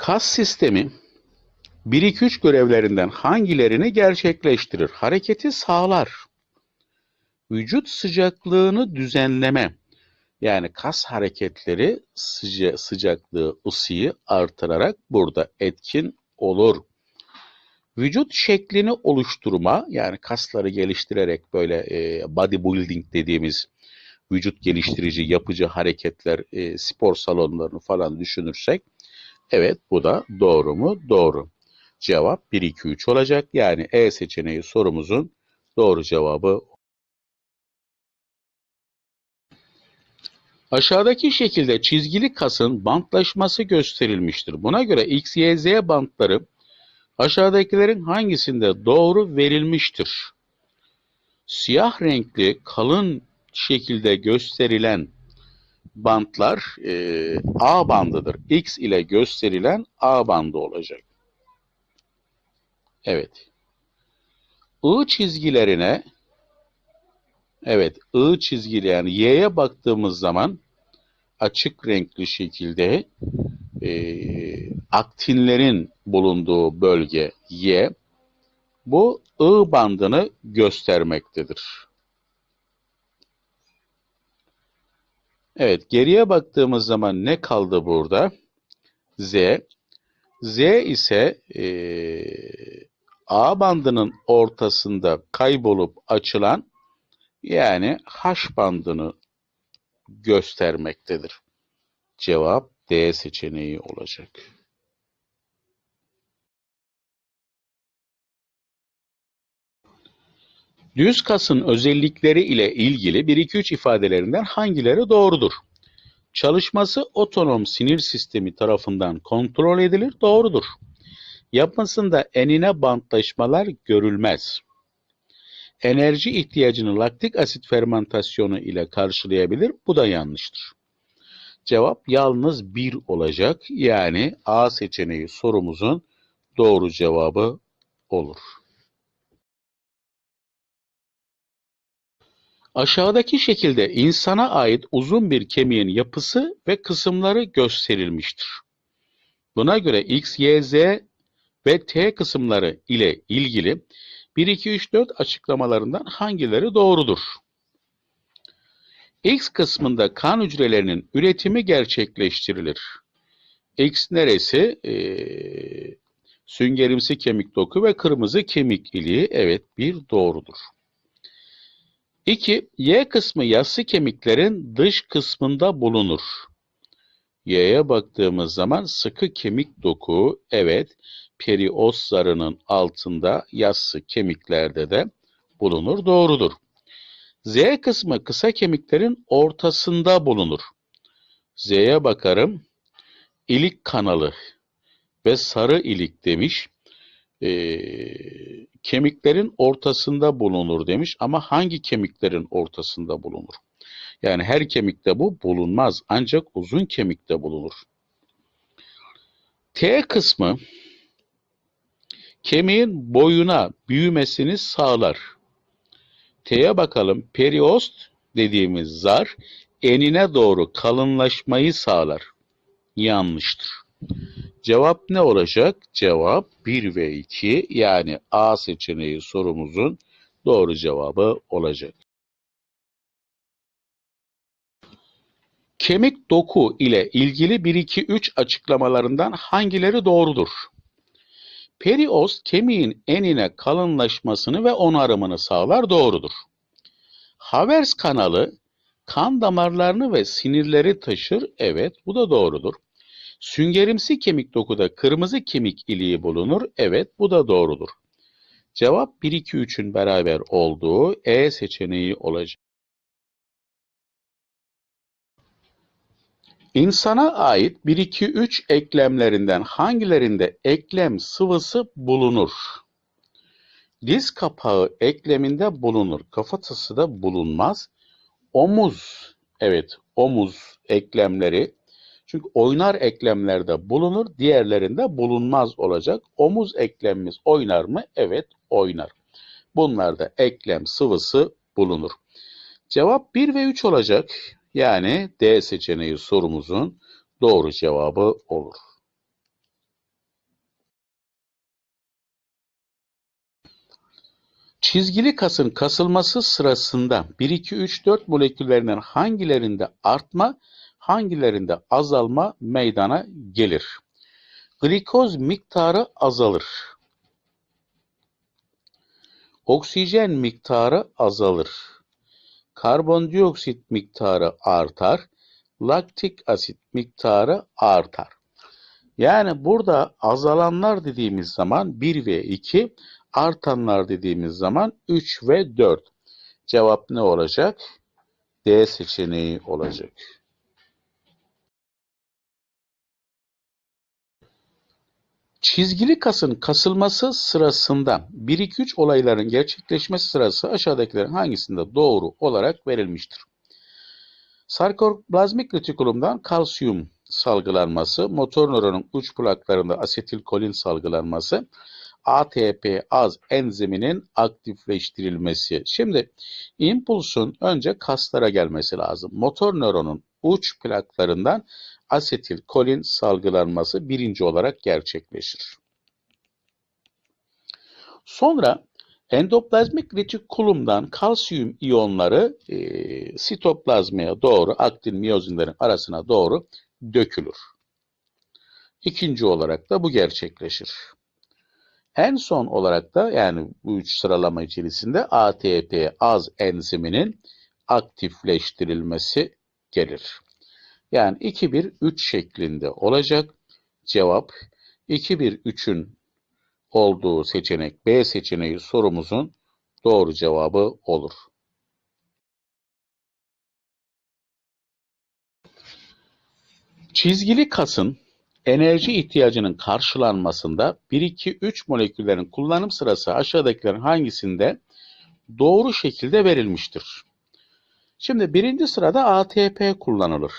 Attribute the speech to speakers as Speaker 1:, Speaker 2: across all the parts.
Speaker 1: Kas sistemi 1-2-3 görevlerinden hangilerini gerçekleştirir? Hareketi sağlar. Vücut sıcaklığını düzenleme. Yani kas hareketleri sıca sıcaklığı, ısıyı artırarak burada etkin olur. Vücut şeklini oluşturma, yani kasları geliştirerek böyle e, bodybuilding dediğimiz vücut geliştirici, yapıcı hareketler, e, spor salonlarını falan düşünürsek, evet bu da doğru mu? Doğru. Cevap 1, 2, 3 olacak. Yani E seçeneği sorumuzun doğru cevabı. Aşağıdaki şekilde çizgili kasın bantlaşması gösterilmiştir. Buna göre X, Y, Z bantları aşağıdakilerin hangisinde doğru verilmiştir? Siyah renkli kalın şekilde gösterilen bantlar e, A bandıdır. X ile gösterilen A bandı olacak. Evet. I çizgilerine evet I çizgili yani Y'ye baktığımız zaman açık renkli şekilde e, aktinlerin bulunduğu bölge Y bu I bandını göstermektedir. Evet geriye baktığımız zaman ne kaldı burada? Z. Z ise e, A bandının ortasında kaybolup açılan yani H bandını göstermektedir. Cevap D seçeneği olacak. Düz kasın özellikleri ile ilgili 1-2-3 ifadelerinden hangileri doğrudur? Çalışması otonom sinir sistemi tarafından kontrol edilir, doğrudur. Yapmasında enine bantlaşmalar görülmez. Enerji ihtiyacını laktik asit fermentasyonu ile karşılayabilir, bu da yanlıştır. Cevap yalnız bir olacak, yani A seçeneği sorumuzun doğru cevabı olur. Aşağıdaki şekilde insana ait uzun bir kemiğin yapısı ve kısımları gösterilmiştir. Buna göre X, Y, Z ve T kısımları ile ilgili 1, 2, 3, 4 açıklamalarından hangileri doğrudur? X kısmında kan hücrelerinin üretimi gerçekleştirilir. X neresi? Ee, süngerimsi kemik doku ve kırmızı kemik iliği. Evet bir doğrudur. 2. Y kısmı yassı kemiklerin dış kısmında bulunur. Y'ye baktığımız zaman sıkı kemik doku, evet, perios zarının altında yassı kemiklerde de bulunur, doğrudur. Z kısmı kısa kemiklerin ortasında bulunur. Z'ye bakarım, ilik kanalı ve sarı ilik demiş. Ee, kemiklerin ortasında bulunur demiş ama hangi kemiklerin ortasında bulunur? Yani her kemikte bu bulunmaz ancak uzun kemikte bulunur. T kısmı kemiğin boyuna büyümesini sağlar. T'ye bakalım. Periost dediğimiz zar enine doğru kalınlaşmayı sağlar. Yanlıştır. Cevap ne olacak? Cevap 1 ve 2 yani A seçeneği sorumuzun doğru cevabı olacak. Kemik doku ile ilgili 1 2 3 açıklamalarından hangileri doğrudur? Periost kemiğin enine kalınlaşmasını ve onarımını sağlar doğrudur. Havers kanalı kan damarlarını ve sinirleri taşır. Evet bu da doğrudur. Süngerimsi kemik dokuda kırmızı kemik iliği bulunur. Evet bu da doğrudur. Cevap 1 2 3'ün beraber olduğu E seçeneği olacak. İnsana ait 1 2 3 eklemlerinden hangilerinde eklem sıvısı bulunur? Diz kapağı ekleminde bulunur. Kafatası da bulunmaz. Omuz, evet omuz eklemleri çünkü oynar eklemlerde bulunur, diğerlerinde bulunmaz olacak. Omuz eklemimiz oynar mı? Evet, oynar. Bunlarda eklem sıvısı bulunur. Cevap 1 ve 3 olacak. Yani D seçeneği sorumuzun doğru cevabı olur. Çizgili kasın kasılması sırasında 1, 2, 3, 4 moleküllerinden hangilerinde artma, hangilerinde azalma meydana gelir? Glikoz miktarı azalır. Oksijen miktarı azalır. Karbondioksit miktarı artar. Laktik asit miktarı artar. Yani burada azalanlar dediğimiz zaman 1 ve 2, artanlar dediğimiz zaman 3 ve 4. Cevap ne olacak? D seçeneği olacak. Çizgili kasın kasılması sırasında 1-2-3 olayların gerçekleşmesi sırası aşağıdakilerin hangisinde doğru olarak verilmiştir? Sarkoplazmik retikulumdan kalsiyum salgılanması, motor nöronun uç plaklarında asetilkolin salgılanması, ATP az enziminin aktifleştirilmesi. Şimdi impulsun önce kaslara gelmesi lazım. Motor nöronun uç plaklarından asetilkolin salgılanması birinci olarak gerçekleşir. Sonra endoplazmik retikulumdan kalsiyum iyonları e, sitoplazmaya doğru aktin miyozinlerin arasına doğru dökülür. İkinci olarak da bu gerçekleşir. En son olarak da yani bu üç sıralama içerisinde ATP az enziminin aktifleştirilmesi gelir. Yani 2-1-3 şeklinde olacak. Cevap 2-1-3'ün olduğu seçenek B seçeneği sorumuzun doğru cevabı olur. Çizgili kasın enerji ihtiyacının karşılanmasında 1-2-3 moleküllerin kullanım sırası aşağıdakilerin hangisinde doğru şekilde verilmiştir? Şimdi birinci sırada ATP kullanılır.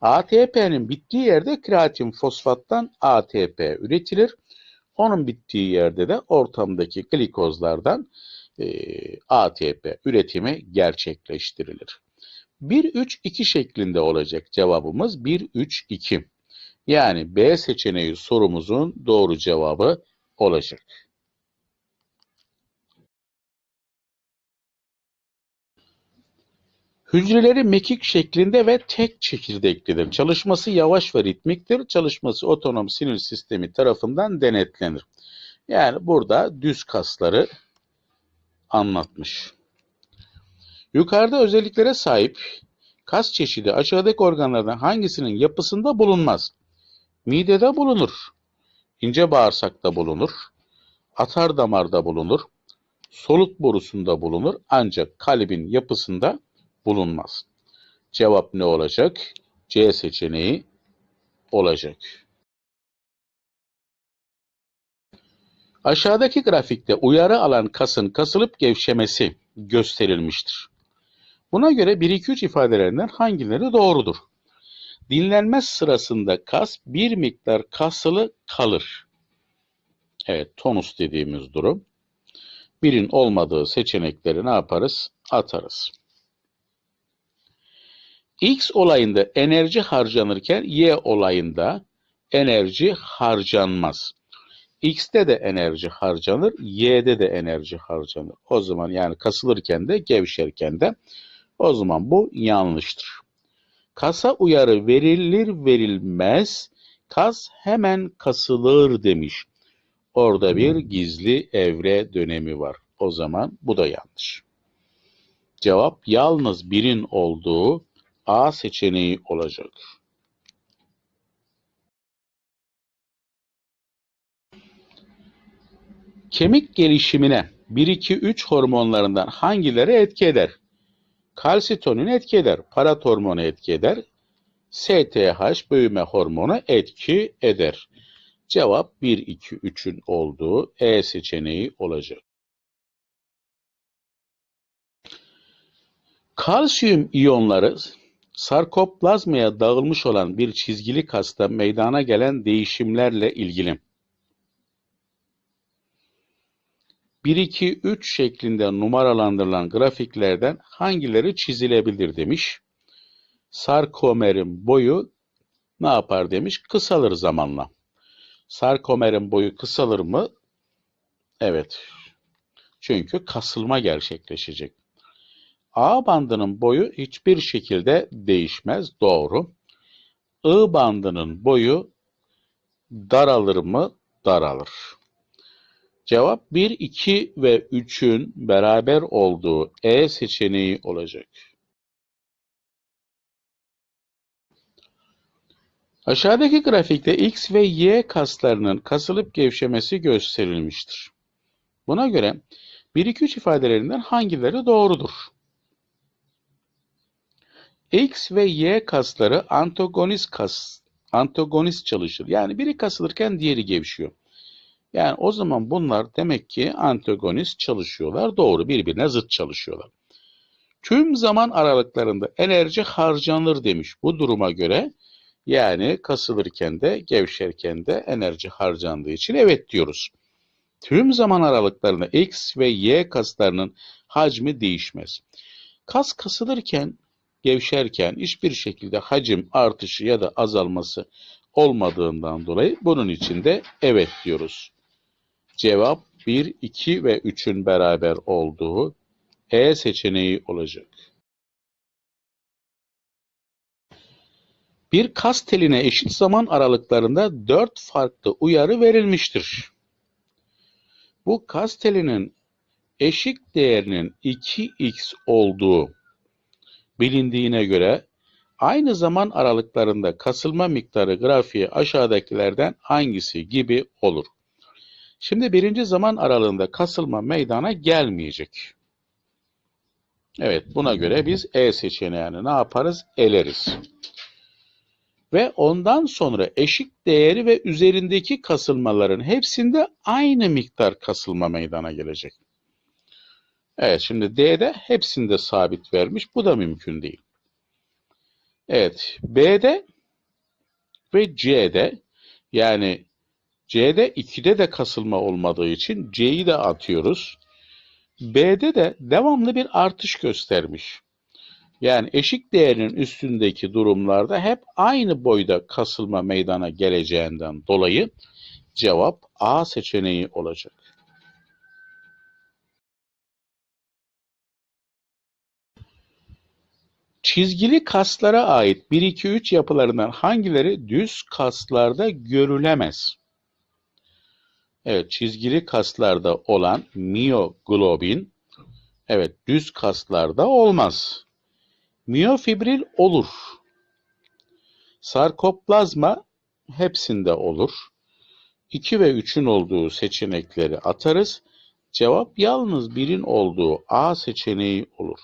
Speaker 1: ATP'nin bittiği yerde kreatin fosfattan ATP üretilir. Onun bittiği yerde de ortamdaki glikozlardan e, ATP üretimi gerçekleştirilir. 1-3-2 şeklinde olacak cevabımız 1-3-2. Yani B seçeneği sorumuzun doğru cevabı olacak. Hücreleri mekik şeklinde ve tek çekirdeklidir. Çalışması yavaş ve ritmiktir. Çalışması otonom sinir sistemi tarafından denetlenir. Yani burada düz kasları anlatmış. Yukarıda özelliklere sahip kas çeşidi aşağıdaki organlardan hangisinin yapısında bulunmaz? Midede bulunur, ince bağırsakta bulunur, atar damarda bulunur, soluk borusunda bulunur ancak kalbin yapısında bulunmaz. Cevap ne olacak? C seçeneği olacak. Aşağıdaki grafikte uyarı alan kasın kasılıp gevşemesi gösterilmiştir. Buna göre 1-2-3 ifadelerinden hangileri doğrudur? Dinlenme sırasında kas bir miktar kasılı kalır. Evet, tonus dediğimiz durum. Birin olmadığı seçenekleri ne yaparız? Atarız. X olayında enerji harcanırken Y olayında enerji harcanmaz. X'te de enerji harcanır, Y'de de enerji harcanır. O zaman yani kasılırken de gevşerken de o zaman bu yanlıştır. Kasa uyarı verilir verilmez kas hemen kasılır demiş. Orada bir gizli evre dönemi var. O zaman bu da yanlış. Cevap yalnız birin olduğu A seçeneği olacak. Kemik gelişimine 1-2-3 hormonlarından hangileri etki eder? Kalsitonin etki eder, parat hormonu etki eder, STH büyüme hormonu etki eder. Cevap 1-2-3'ün olduğu E seçeneği olacak. Kalsiyum iyonları sarkoplazmaya dağılmış olan bir çizgili kasta meydana gelen değişimlerle ilgili. 1-2-3 şeklinde numaralandırılan grafiklerden hangileri çizilebilir demiş. Sarkomerin boyu ne yapar demiş? Kısalır zamanla. Sarkomerin boyu kısalır mı? Evet. Çünkü kasılma gerçekleşecek. A bandının boyu hiçbir şekilde değişmez. Doğru. I bandının boyu daralır mı? Daralır. Cevap 1, 2 ve 3'ün beraber olduğu E seçeneği olacak. Aşağıdaki grafikte X ve Y kaslarının kasılıp gevşemesi gösterilmiştir. Buna göre 1-2-3 ifadelerinden hangileri doğrudur? X ve Y kasları antagonist kas, antagonist çalışır. Yani biri kasılırken diğeri gevşiyor. Yani o zaman bunlar demek ki antagonist çalışıyorlar. Doğru birbirine zıt çalışıyorlar. Tüm zaman aralıklarında enerji harcanır demiş. Bu duruma göre yani kasılırken de gevşerken de enerji harcandığı için evet diyoruz. Tüm zaman aralıklarında X ve Y kaslarının hacmi değişmez. Kas kasılırken, gevşerken hiçbir şekilde hacim artışı ya da azalması olmadığından dolayı bunun için de evet diyoruz. Cevap 1, 2 ve 3'ün beraber olduğu E seçeneği olacak. Bir kas teline eşit zaman aralıklarında 4 farklı uyarı verilmiştir. Bu kas telinin eşik değerinin 2x olduğu bilindiğine göre aynı zaman aralıklarında kasılma miktarı grafiği aşağıdakilerden hangisi gibi olur? Şimdi birinci zaman aralığında kasılma meydana gelmeyecek. Evet buna göre biz E seçeneğini ne yaparız? Eleriz. Ve ondan sonra eşik değeri ve üzerindeki kasılmaların hepsinde aynı miktar kasılma meydana gelecek. Evet şimdi D'de hepsinde sabit vermiş. Bu da mümkün değil. Evet B'de ve C'de yani C'de 2'de de kasılma olmadığı için C'yi de atıyoruz. B'de de devamlı bir artış göstermiş. Yani eşik değerinin üstündeki durumlarda hep aynı boyda kasılma meydana geleceğinden dolayı cevap A seçeneği olacak. Çizgili kaslara ait 1-2-3 yapılarından hangileri düz kaslarda görülemez? Evet, çizgili kaslarda olan miyoglobin, evet düz kaslarda olmaz. Miyofibril olur. Sarkoplazma hepsinde olur. 2 ve 3'ün olduğu seçenekleri atarız. Cevap yalnız birin olduğu A seçeneği olur.